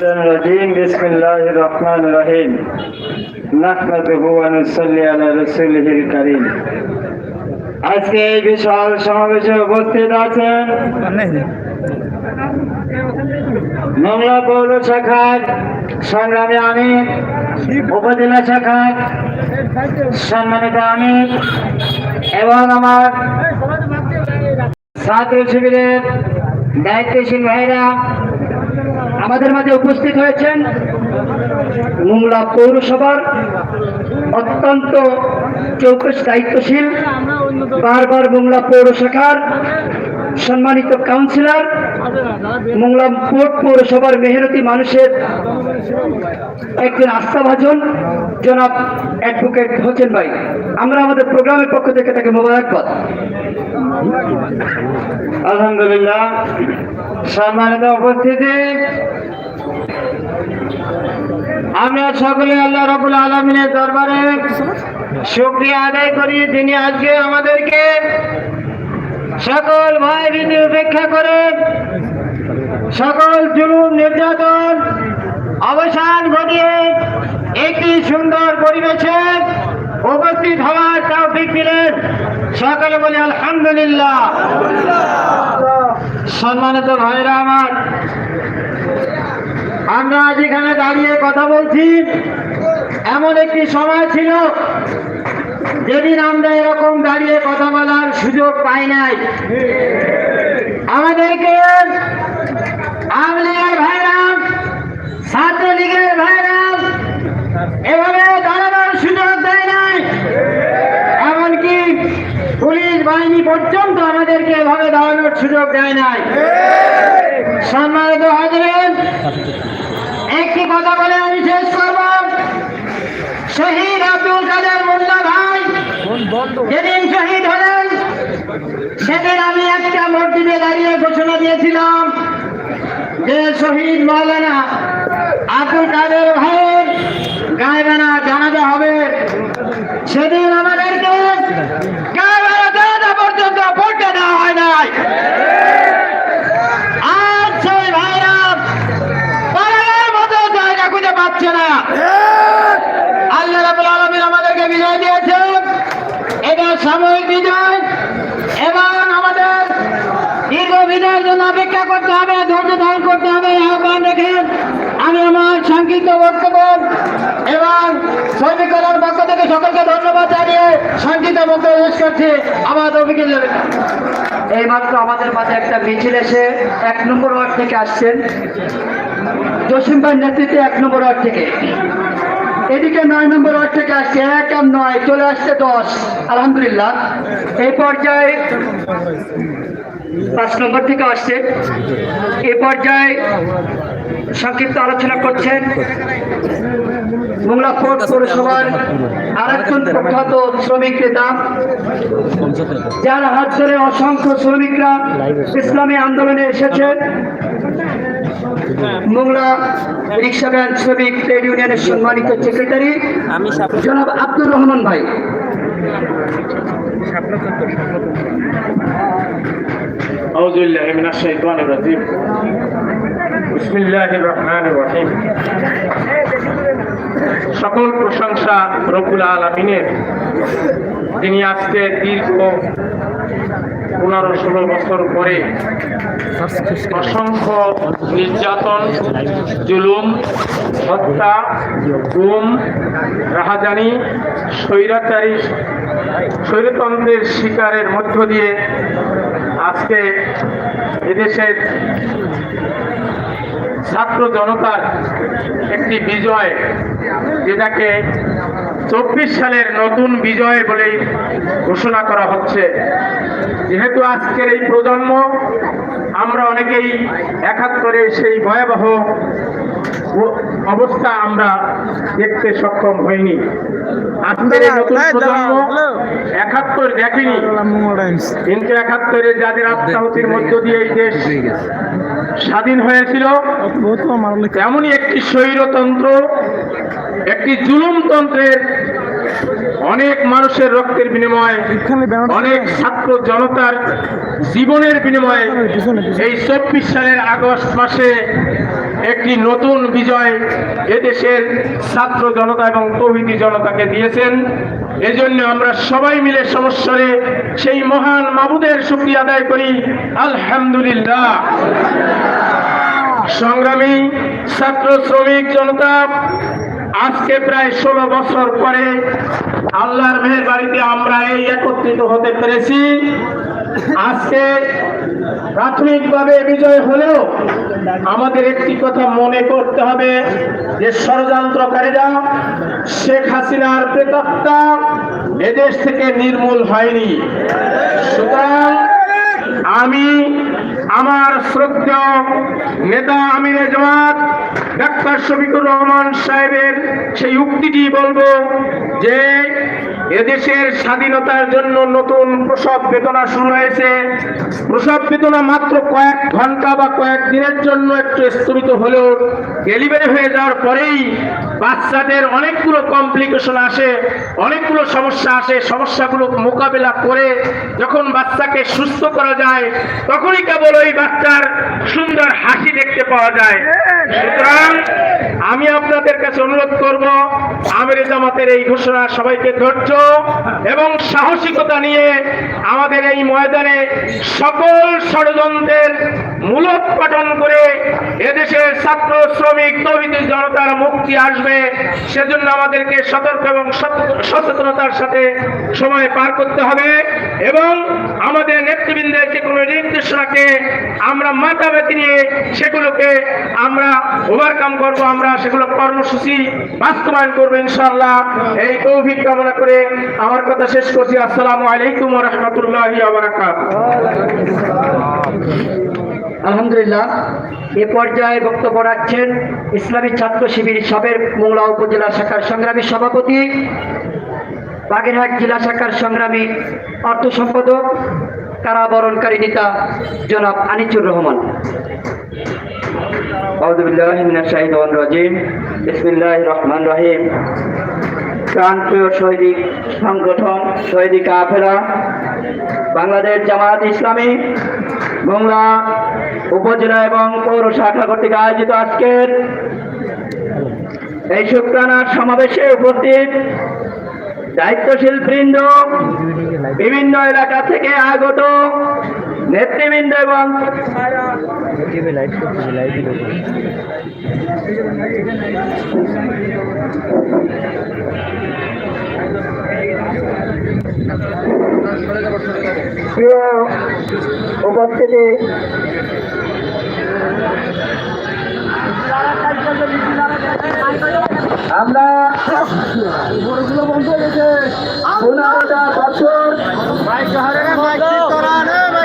الرجيم بسم الله الرحمن الرحيم نحمده ونصلي على رسوله الكريم আজকে এই বিশাল সমাবেশে উপস্থিত আছেন মংলা পৌর শাখার সংগ্রামী আমির উপজেলা শাখার সম্মানিত আমির এবং আমার ছাত্র শিবিরের দায়িত্বশীল ভাইরা আমাদের মাঝে উপস্থিত হয়েছেন মোংলা পৌরসভার অত্যন্ত চৌকস দায়িত্বশীল, বারবার মোংলা পৌর শাখার সম্মানিত কাউন্সিলর, মোংলা কোর্ট পৌরসভার মেহনতি মানুষের একজন আস্থাভাজন জনাব অ্যাডভোকেট হোসেন ভাই। আমরা আমাদের প্রোগ্রামের পক্ষ থেকে তাকে মোবারকবাদ। আলহামদুলিল্লাহ। সম্মানিত উপস্থিতি। আমরা সকলে আল্লাহ রবুল আলমিনের দরবারে শুক্রিয়া আদায় করি। তিনি আজকে আমাদেরকে সকল ভয় ভীতি উপেক্ষা করে সকল জুলুম, নির্যাতন, অবসান ঘটিয়ে একটি সুন্দর পরিবেশে উপস্থিত হওয়ার তৌফিক দিলেন। সকলে বলি আলহামদুলিল্লাহ। সম্মানিত ভাইরা আমার, আমরা আজ এখানে দাঁড়িয়ে কথা বলছি, এমন একটি সময় ছিল যেদিন আমরা এরকম দাঁড়িয়ে কথা বলার সুযোগ পাই নাই। আমাদেরকে আওয়ামী লীগের ভাইরা, ছাত্রলীগের ভাইরা, এভাবে দাঁড়ানোর সুযোগ দেয় নাই এমনকি পুলিশ বাহিনী পর্যন্ত আমাদেরকে এভাবে দাঁড়ানোর সুযোগ দেয় নাই। সম্মানিত হাজরেন, একটি কথা বলে আমি শেষ করব। শহীদ আব্দুল কাদের মোল্লা ভাই, যেদিন শহীদ হলেন, সেদিন আমি একটা মসজিদে দাঁড়িয়ে ঘোষণা দিয়েছিলাম যে শহীদ মৌলানা আব্দুল কাদের ভাইয়ের গায়েবানা জানাজা হবে। সেদিন আমাদেরকে গায়েবানা পর্যন্ত ভোটটা দেওয়া হয় নাই। আমাদেরকে বিজয় দিয়েছে এটা সাময়িক বিজয়। এবং আমাদের দীর্ঘ বিজয়ের জন্য অপেক্ষা করতে হবে, ধৈর্য ধারণ করতে হবে এই আহ্বান রেখে আমি আমার সংক্ষিপ্ত বক্তব্য। এবং শ্রমিকদের পক্ষ থেকে সকলকে ধন্যবাদ জানিয়ে সংক্ষিপ্ত বক্তব্য শেষ করছি আমার অভিজ্ঞ এই মাত্র আমাদের মাঝে একটা মিছিল এসে এক নম্বর ওয়ার্ড থেকে আসছেন। জসিম ভাইয়ের নেতৃত্বে এক নম্বর ওয়ার্ড থেকে। এদিকে নয় নম্বর ওয়ার্ড থেকে আসছে এক আর নয়, চলে আসছে দশ। আলহামদুলিল্লাহ। এই পর্যায়ে পাঁচ নম্বর থেকে আসছে। এ পর্যায়ে সংক্ষিপ্ত আলোচনা করছেন মোংলা কোর্ট পৌরসভার আরেকজন প্রখ্যাত শ্রমিক নেতা যার হাত ধরে অসংখ্য শ্রমিকরা ইসলামী আন্দোলনে এসেছেন মোংলা রিক্সা ভ্যান শ্রমিক ট্রেড ইউনিয়নের সম্মানিত সেক্রেটারি জনাব আব্দুর রহমান ভাই أعوذ بالله من الشيطان الرجيم সকল প্রশংসা রবুল আলমিনের। তিনি আজকে দীর্ঘ পনেরো ষোলো বছর পরে অসংখ্য নির্যাতন, জুলুম, হত্যা, গুম, রাহাজানি, স্বৈরাচারী, স্বৈরতন্ত্রের শিকারের মধ্য দিয়ে আজকে এদেশের ছাত্র জনতার একটি বিজয় যেটাকে চব্বিশ সালের নতুন বিজয় বলেই ঘোষণা করা হচ্ছে। যেহেতু আজকের এই প্রজন্ম আমরা অনেকেই একাত্তরে সেই ভয়াবহ অবস্থা আমরা দেখতে সক্ষম হইনি। আজকের এই নতুন প্রজন্ম একাত্তর দেখেনি। কিন্তু একাত্তরে যাদের আত্মাহতির মধ্য দিয়ে এই দেশ স্বাধীন হয়েছিল। এমনই একটি স্বৈরতন্ত্র, একটি জুলুমতন্ত্রের অনেক মানুষের রক্তের বিনিময়ে, অনেক ছাত্র জনতার জীবনের বিনিময়ে এই চব্বিশ সালের আগস্ট মাসে একটি নতুন বিজয় এদেশের ছাত্র জনতা এবং তৌহিদি জনতাকে দিয়েছেন। এজন্য আমরা সবাই মিলে সমস্যারে সেই মহান মাবুদের শুক্রিয়া আদায় করি। আলহামদুলিল্লাহ। সংগ্রামী ছাত্র শ্রমিক জনতা, আজকে প্রায় ষোলো বছর পরে আল্লাহর মেহের বাড়িতে আমরা এই একত্রিত হতে পেরেছি। আজকে প্রাথমিকভাবে বিজয় হলেও আমাদের একটি কথা মনে করতে হবে যে ষড়যন্ত্রকারীরা শেখ হাসিনার প্রেতাত্মা এদেশ থেকে নির্মূল হয়নি। সুতরাং আমি আমার শ্রদ্ধেয় নেতা আমির জামাত, ডাক্তার শফিকুর রহমান সাহেবের সেই উক্তিটি বলব যে এদেশের স্বাধীনতার জন্য নতুন প্রসব বেদনা শুরু হয়েছে। প্রসব বেদনা মাত্র কয়েক ঘণ্টা বা কয়েক দিনের জন্য একটু স্থগিত হলেও ডেলিভারি হয়ে যাওয়ার পরেই বাচ্চাদের অনেকগুলো কমপ্লিকেশন আসে, অনেকগুলো সমস্যা আসে। সমস্যাগুলো মোকাবেলা করে যখন বাচ্চাকে সুস্থ করা যায়, তখনই কেবল ওই বাচ্চার সুন্দর হাসি দেখতে পাওয়া যায়। সুতরাং আমি আপনাদের কাছে অনুরোধ করব, আমির জামাতের এই ঘোষণা সবাইকে ধৈর্য এবং সাহসিকতা নিয়ে আমাদের এই ময়দানে সকল ষড়যন্ত্রের মূলোৎপাটন করে এদেশের ছাত্র, শ্রমিক তৌহিদি জনতার মুক্তি আসবে, সেজন্য আমাদেরকে সতর্ক এবং সচেতনতার সাথে সময় পার করতে হবে এবং আমাদের নেতৃবৃন্দের যে কোনো নির্দেশনাকে আমরা মাথা ব্যথি নিয়ে সেগুলোকে আমরা ওভারকাম করব, আমরা সেগুলো কর্মসূচি বাস্তবায়ন করব, ইনশাআল্লাহ। এই তৌফিক কামনা করে আমার কথা শেষ করছি। আসসালামু আলাইকুম রহমতুল্লাহ আলহামদুলিল্লাহ এ পর্যায়ে বক্তব্য রাখছেন ইসলামী ছাত্র শিবির সাবের মোংলা উপজেলা শাখার সংগ্রামী সভাপতি বাগেরহাট জেলা শাখার সংগ্রামী অর্থ সম্পাদক কারাবরণকারী নেতা জনাব আনিচুর রহমান। রাজিম। বিসমিল্লাহ রহমান রহিম। প্রাণপ্রিয় শহীদ সংগঠন শহীদ কাফেরা বাংলাদেশ জামাত ইসলামী মোংলা উপজেলা এবং পৌর শাখা কর্তৃক আয়োজিত আজকের এই শুক্রানার সমাবেশে উপস্থিত দায়িত্বশীল বৃন্দ, বিভিন্ন এলাকা থেকে আগত নেতৃবৃন্দ এবং প্রিয় উপস্থিতি আমরা পনেরোটা বছর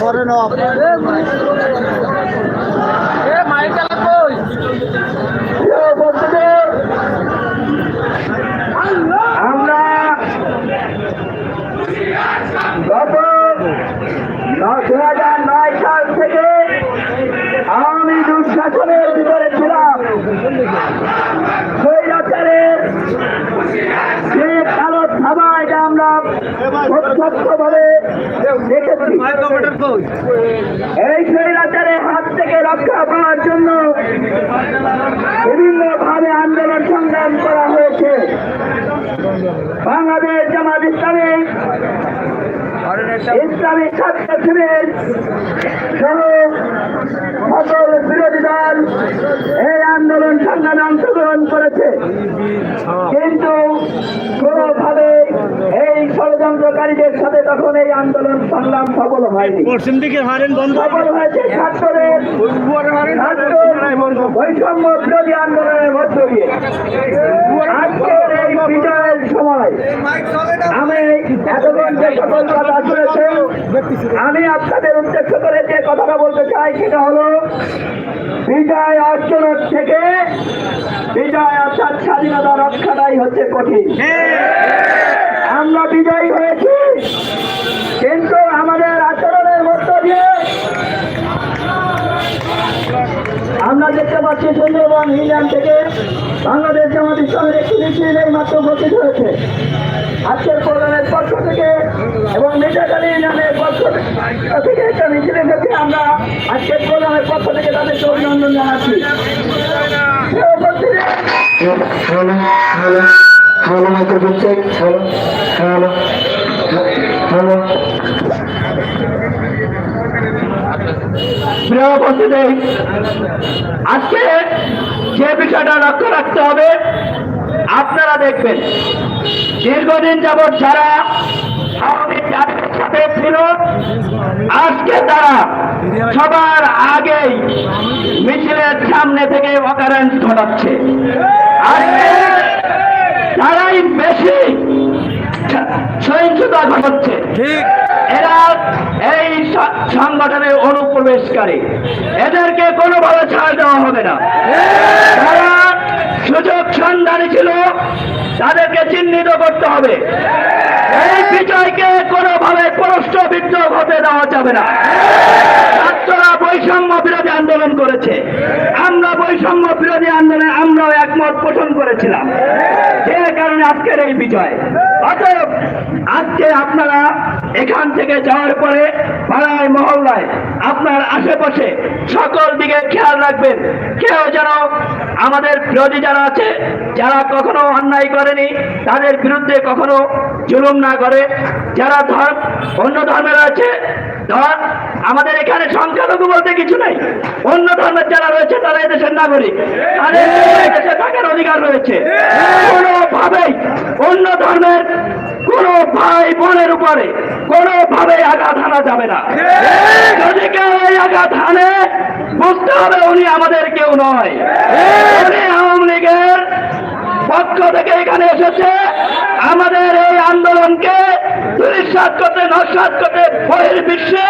ফরেন অফ প্রিয় উপস্থিতি আমরা গত দু হাজার নয় সাল থেকে আওয়ামী দুঃশাসনের ভিতরে ছিলাম স্বৈরাচারের যে কালো থাবা এটা আমরা প্রত্যক্ষভাবে দেখেছি এই স্বৈরাচারের হাত থেকে রক্ষা পাওয়ার জন্য বিভিন্ন ভাবে আন্দোলন সংগ্রাম করা হয়েছে। বাংলাদেশ জামাত ইসলামী ইসলামী ছাত্র শিবির সকল বিরোধী দল এই আন্দোলন সংগ্রামে অংশগ্রহণ করেছে। কিন্তু কোনোভাবে এই ষড়যন্ত্রকারীদের সাথে তখন এই আন্দোলন সংগ্রাম সফল হয়নি। পশ্চিম দিকে হারেন বন্ধ। সফল হয়েছে ছাত্রদের বৈষম্য বিরোধী আন্দোলনের মধ্য দিয়ে। আজকের এই বিজয়ের সময় আমি এতক্ষণ যে সকল কথা শুনেছে আমি আপনাদের উদ্দেশ্য করে যে কথাটা বলতে চাই সেটা হলো বিজয় অর্জনের থেকে বিজয় অর্থাৎ স্বাধীনতা রক্ষাটাই হচ্ছে কঠিন। আমরা বিজয়ী হয়েছি, কিন্তু আমাদের আচরণের মধ্য দিয়ে আমরা দেখতে পাচ্ছি সুন্দরবন ইংল্যান্ড থেকে বাংলাদেশ মাত্র উপস্থিত হয়েছে। আজকের প্রোগ্রামের পক্ষ থেকে এবং ইউনিয়নের পক্ষ থেকে একটা মিছিল এসেছে আমরা আজকের প্রোগ্রামের পক্ষ থেকে তাদেরকে অভিনন্দন জানাচ্ছি। আজকে যে বিষয়টা লক্ষ্য রাখতে হবে, আপনারা দেখবেন, দীর্ঘদিন যাবৎ যারা ছিল, আজকে তারা সবার আগেই মিছিলের সামনে থেকে অকারেন্স ঘটাচ্ছে। তারাই বেশি সহিংসতা ঘটাচ্ছে। এরা এই সংগঠনের অনুপ্রবেশকারী। এদেরকে কোনোভাবে ছাড় দেওয়া হবে না। যারা সুযোগ সন্ধানী ছিল, তাদেরকে চিহ্নিত করতে হবে। এই বিজয়কে কোনোভাবে প্রশ্নবিদ্ধ হতে দেওয়া যাবে না। ছাত্ররা বৈষম্য বিরোধী আন্দোলন করেছে। আমরা বৈষম্য বিরোধী আন্দোলনে আমরাও একমত পোষণ করেছিলাম। যে কারণে আজকের এই বিজয়। অতএব আজকে আপনারা এখান থেকে যাওয়ার পরে পাড়ায়, মহল্লায় আপনার আশেপাশে সকল দিকে খেয়াল রাখবেন। কেউ যেন আমাদের বিরোধী যারা আছে, যারা কখনো অন্যায় করেনি, তাদের বিরুদ্ধে কখনো জুলুম না করে। যারা ধর্ম, অন্য ধর্মের আছে ধর আমাদের এখানে সংখ্যালঘু বলতে কিছু নাই। অন্য ধর্মের যারা রয়েছে, তারা এদেশের নাগরিক। তাদের থাকার অধিকার রয়েছে। কোনোভাবেই অন্য ধর্মের কোন ভাই বোনের উপরে কোনোভাবে আঘাত হানা যাবে না। যদি কেউ এই আঘাত হানে, বুঝতে হবে উনি আমাদের কেউ নয়। আওয়ামী লীগের পক্ষ থেকে এখানে এসেছে। আমাদের এই আন্দোলনকে দুরিশ্বাস করতে নস্বাত করতে বহির্বিশ্বে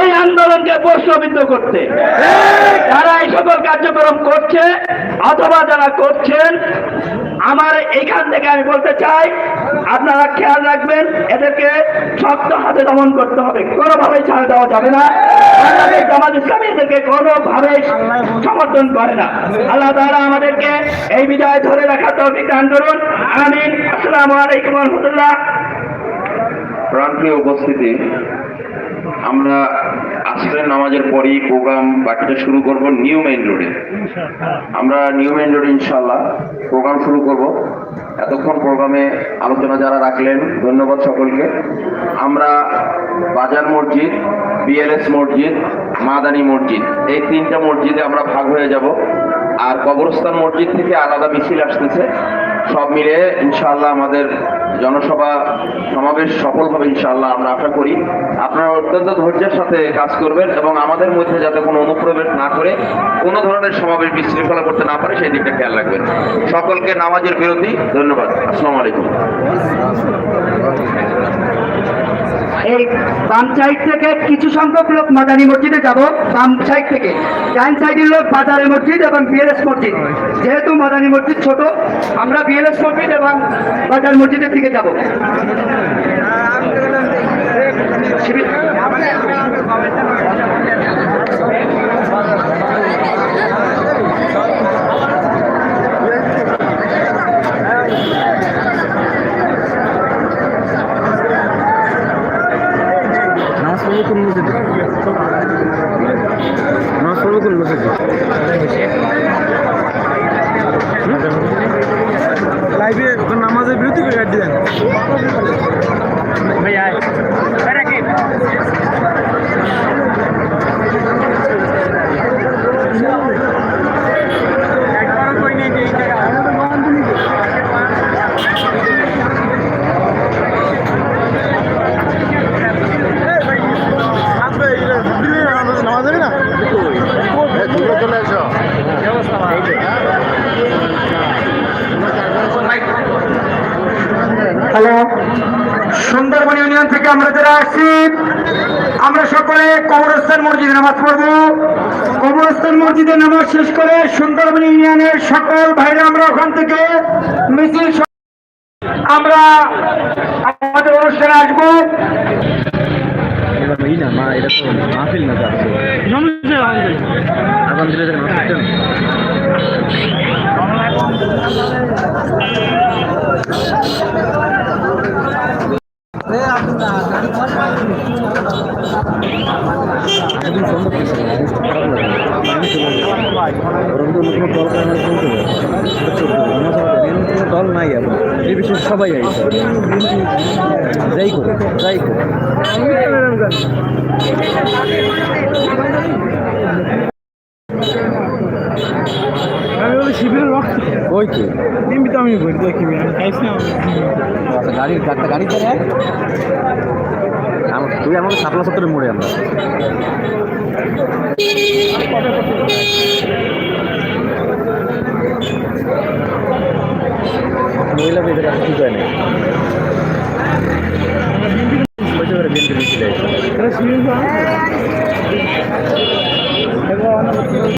এই আন্দোলনকে প্রশ্নবিদ্ধ করতে। তারা এই সকল কার্যক্রম করছে অথবা যারা করছেন আমার এইখান থেকে আমি বলতে চাই, আপনারা খেয়াল রাখবেন, এদেরকে শক্ত হাতে দমন করতে হবে। কোনোভাবেই ছাড় দেওয়া যাবে না। জামাত ইসলামী এদেরকে কোনোভাবেই সমর্থন করে না। আল্লাহ তাআলা আমাদেরকে এই বিজয় ধরে রাখার তৌফিক দান করুন। আমিন। আসসালামু আলাইকুম রহমতুল্লাহ। প্রাণপ্রিয় উপস্থিতি, আমরা আসরের নামাজের পরেই প্রোগ্রাম বাকিটা শুরু করব নিউ মেইন রোডে আমরা নিউ মেইন রোডে ইনশাল্লাহ প্রোগ্রাম শুরু করব। এতক্ষণ প্রোগ্রামে আলোচনা যারা রাখলেন, ধন্যবাদ সকলকে। আমরা বাজার মসজিদ বিএলএস মসজিদ, মাদানী মসজিদ, এই তিনটা মসজিদে আমরা ভাগ হয়ে যাব। আর কবরস্থান মসজিদ থেকে আলাদা মিছিল আসতেছে। সব মিলে ইনশাআল্লাহ আমাদের জনসভা সমাবেশ সফলভাবে ইনশাআল্লাহ আমরা আশা করি। আপনারা অত্যন্ত ধৈর্যের সাথে কাজ করবেন এবং আমাদের মধ্যে যাতে কোনো অনুপ্রবেশ না করে, কোনো ধরনের সমাবেশ বিশৃঙ্খলা করতে না পারে, সেই দিকটা খেয়াল রাখবেন। সকলকে নামাজের বিরতি। ধন্যবাদ। আসসালামু আলাইকুম। এই বাম সাইড থেকে কিছু সংখ্যক লোক মাদানী মসজিদে যাব বাম সাইড থেকে। ডাইন সাইডের লোক বাজারে মসজিদ এবং বিএলএস মসজিদ। যেহেতু মাদানী মসজিদ ছোট, আমরা বিএলএস মসজিদ এবং বাজার মসজিদের দিকে যাব নামাজ পড়ব কোন মসজিদে নামাজ পড়ব কোন মসজিদে লাইভে ওখানে নামাজের বিরতি করে কাটি দেন ভাই আয় নামাজ যাবি না চলে আসো হ্যালো সুন্দরবন ইউনিয়ন থেকে আমরা যারা আসছি আমরা সকলে কবরস্থান মসজিদে নামাজ পড়ব। কবরস্থান মসজিদে নামাজ শেষ করে সুন্দরবন ইউনিয়নের সকল ভাইরা আমরা ওখান থেকে মিছিল আমরা আমাদের অনুষ্ঠানে আসব। না মা এটা তো মাহফিল না যাচ্ছে। আলহামদুলিল্লাহ আলহামদুলিল্লাহ নামাজ পড়ছেন একদিন সম্ভব কিছু না, খারাপ লাগে। আমি চলে যাই। ওরকম তো অন্য কোনো দল করে আমরা চলতে হবে। এটা চলতে হবে। আমরা সবাই জানি, এরকম কোনো দল নাই এখন সবাই আইছে। যাই করে যাই করে শিবিরের রক্ত ওই তো আমি দেখি আমি খাইছি আচ্ছা গাড়ি একটা গাড়ি করে আমার তুই আমাকে সাপলা সত্তরে মোড়ে আমরা। মহিলা মেয়েদের কাছে কি যায় না হতে পারে বিএনপি মিছিলে